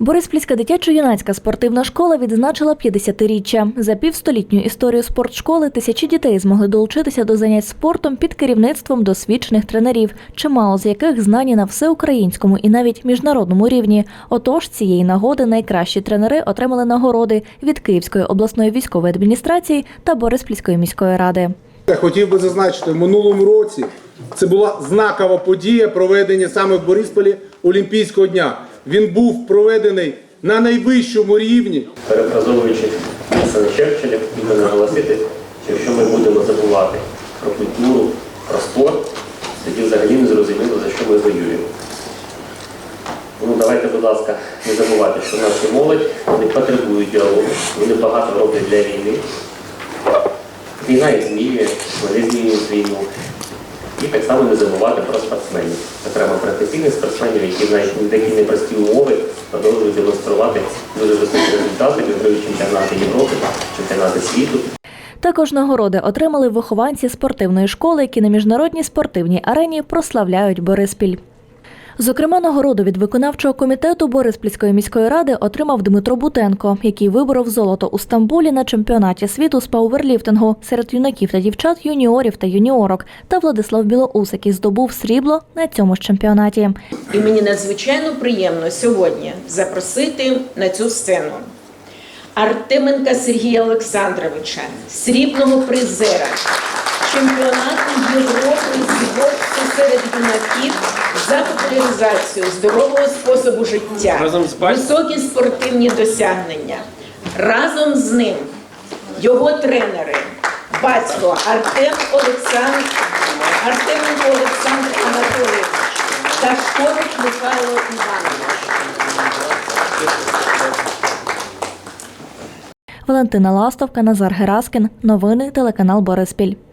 Бориспільська дитячо-юнацька спортивна школа відзначила 50-річчя. За півстолітню історію спортшколи тисячі дітей змогли долучитися до занять спортом під керівництвом досвідчених тренерів, чимало з яких знані на всеукраїнському і навіть міжнародному рівні. Отож, цієї нагоди найкращі тренери отримали нагороди від Київської обласної військової адміністрації та Бориспільської міської ради. Я хотів би зазначити, в минулому році це була знакова подія проведення саме в Борисполі Олімпійського дня. Він був проведений на найвищому рівні. перефразовуючи Черчилля, би наголосити, що якщо ми будемо забувати про культуру, про спорт, тоді взагалі не зрозуміло, за що ми воюємо. Ну, давайте, будь ласка, не забувати, що наша молодь вони потребують діалогу, вони багато роблять для війни. Війна їх змінює, вони змінюють війну. І так само не забувати про спортсменів, зокрема професійних спортсменів, які навіть не такі непрості умови продовжують демонструвати дуже високі результати, виграють чемпіонати Європи, чемпіонати світу. Також нагороди отримали вихованці спортивної школи, які на міжнародній спортивній арені прославляють Бориспіль. Зокрема, нагороду від виконавчого комітету Бориспільської міської ради отримав Дмитро Бутенко, який виборов золото у Стамбулі на чемпіонаті світу з пауерліфтингу серед юнаків та дівчат, юніорів та юніорок, та Владислав Білоус, який здобув срібло на цьому ж чемпіонаті. І мені надзвичайно приємно сьогодні запросити на цю сцену Артеменка Сергія Олександровича, срібного призера, чемпіонату Європи боксу серед юнаків за популяризацію здорового способу життя, Разом з високі спортивні досягнення. Разом з ним його тренери, батько Артем Олександр, Артеменко Олександр Анатолійович та Шкорич Михайло Іванович. Валентина Ластовка, Назар Гераскін. Новини телеканал Бориспіль.